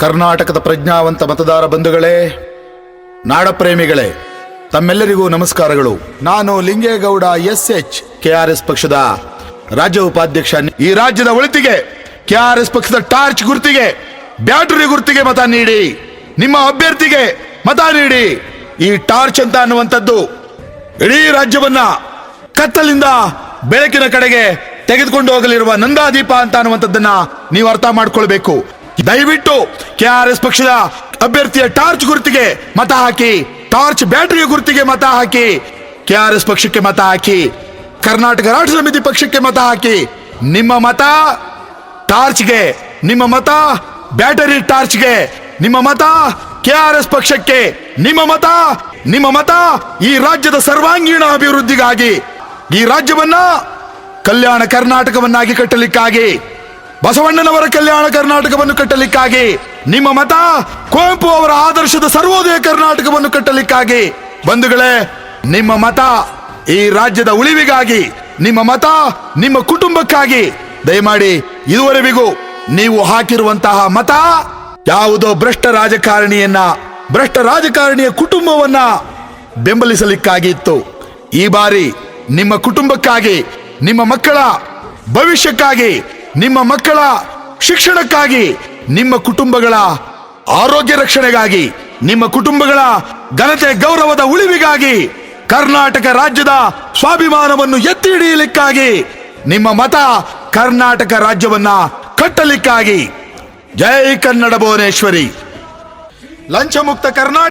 ಕರ್ನಾಟಕದ ಪ್ರಜ್ಞಾವಂತ ಮತದಾರ ಬಂಧುಗಳೇ, ನಾಡಪ್ರೇಮಿಗಳೇ, ತಮ್ಮೆಲ್ಲರಿಗೂ ನಮಸ್ಕಾರಗಳು. ನಾನು ಲಿಂಗೇಗೌಡ ಎಸ್ ಎಚ್ ಕೆಆರ್ಎಸ್ ಪಕ್ಷದ ರಾಜ್ಯ ಉಪಾಧ್ಯಕ್ಷ. ಈ ರಾಜ್ಯದ ಒಳಿತಿಗೆ, ಕೆಆರ್ಎಸ್ ಪಕ್ಷದ ಟಾರ್ಚ್ ಗುರ್ತಿಗೆ, ಬ್ಯಾಟರಿ ಗುರ್ತಿಗೆ ಮತ ನೀಡಿ, ನಿಮ್ಮ ಅಭ್ಯರ್ಥಿಗೆ ಮತ ನೀಡಿ. ಈ ಟಾರ್ಚ್ ಅಂತ ಅನ್ನುವಂಥದ್ದು ಇಡೀ ರಾಜ್ಯವನ್ನ ಕತ್ತಲಿಂದ ಬೆಳಕಿನ ಕಡೆಗೆ ತೆಗೆದುಕೊಂಡು ಹೋಗಲಿರುವ ನಂದಾದೀಪ ಅಂತ ಅನ್ನುವಂಥದ್ದನ್ನ ನೀವು ಅರ್ಥ ಮಾಡ್ಕೊಳ್ಬೇಕು. ದಯವಿಟ್ಟು ಕೆ ಆರ್ ಎಸ್ ಪಕ್ಷದ ಅಭ್ಯರ್ಥಿಯ ಟಾರ್ಚ್ ಗುರುತಿಗೆ ಮತ ಹಾಕಿ, ಟಾರ್ಚ್ ಬ್ಯಾಟರಿಯ ಗುರುತಿಗೆ ಮತ ಹಾಕಿ ಕೆ ಆರ್ ಎಸ್ ಪಕ್ಷಕ್ಕೆ ಮತ ಹಾಕಿ, ಕರ್ನಾಟಕ ರಾಷ್ಟ್ರ ಸಮಿತಿ ಪಕ್ಷಕ್ಕೆ ಮತ ಹಾಕಿ, ನಿಮ್ಮ ಮತ ಟಾರ್ಚ್ಗೆ, ನಿಮ್ಮ ಮತ ಬ್ಯಾಟರಿ ಟಾರ್ಚ್ಗೆ, ನಿಮ್ಮ ಮತ ಕೆ ಆರ್ ಎಸ್ ಪಕ್ಷಕ್ಕೆ, ನಿಮ್ಮ ಮತ ನಿಮ್ಮ ಮತ ಈ ರಾಜ್ಯದ ಸರ್ವಾಂಗೀಣ ಅಭಿವೃದ್ಧಿಗಾಗಿ, ಈ ರಾಜ್ಯವನ್ನ ಕಲ್ಯಾಣ ಕರ್ನಾಟಕವನ್ನಾಗಿ ಕಟ್ಟಲಿಕ್ಕಾಗಿ. ಬಸವಣ್ಣನವರ ಕಲ್ಯಾಣ ಕರ್ನಾಟಕವನ್ನು ಕಟ್ಟಲಿಕ್ಕಾಗಿ, ನಿಮ್ಮ ಮತ ಕುವೆಂಪು ಅವರ ಆದರ್ಶದ ಸರ್ವೋದಯ ಕರ್ನಾಟಕವನ್ನು ಕಟ್ಟಲಿಕ್ಕಾಗಿ. ಬಂಧುಗಳೇ, ನಿಮ್ಮ ಮತ ಈ ರಾಜ್ಯದ ಉಳಿವಿಗಾಗಿ, ನಿಮ್ಮ ಮತ ನಿಮ್ಮ ಕುಟುಂಬಕ್ಕಾಗಿ. ದಯಮಾಡಿ ಇದುವರೆವಿಗೂ ನೀವು ಹಾಕಿರುವಂತಹ ಮತ ಯಾವುದೋ ಭ್ರಷ್ಟ ರಾಜಕಾರಣಿಯನ್ನ, ಭ್ರಷ್ಟ ರಾಜಕಾರಣಿಯ ಕುಟುಂಬವನ್ನ ಬೆಂಬಲಿಸಲಿಕ್ಕಾಗಿತ್ತು. ಈ ಬಾರಿ ನಿಮ್ಮ ಕುಟುಂಬಕ್ಕಾಗಿ, ನಿಮ್ಮ ಮಕ್ಕಳ ಭವಿಷ್ಯಕ್ಕಾಗಿ ನಿಮ್ಮ ಮಕ್ಕಳ ಶಿಕ್ಷಣಕ್ಕಾಗಿ, ನಿಮ್ಮ ಕುಟುಂಬಗಳ ಆರೋಗ್ಯ ರಕ್ಷಣೆಗಾಗಿ, ನಿಮ್ಮ ಕುಟುಂಬಗಳ ಘನತೆ ಗೌರವದ ಉಳಿವಿಗಾಗಿ, ಕರ್ನಾಟಕ ರಾಜ್ಯದ ಸ್ವಾಭಿಮಾನವನ್ನು ಎತ್ತಿ ಹಿಡಿಯಲಿಕ್ಕಾಗಿ, ನಿಮ್ಮ ಮತ ಕರ್ನಾಟಕ ರಾಜ್ಯವನ್ನ ಕಟ್ಟಲಿಕ್ಕಾಗಿ. ಜೈ ಕನ್ನಡ ಭುವನೇಶ್ವರಿ. ಲಂಚ ಮುಕ್ತ ಕರ್ನಾಟಕ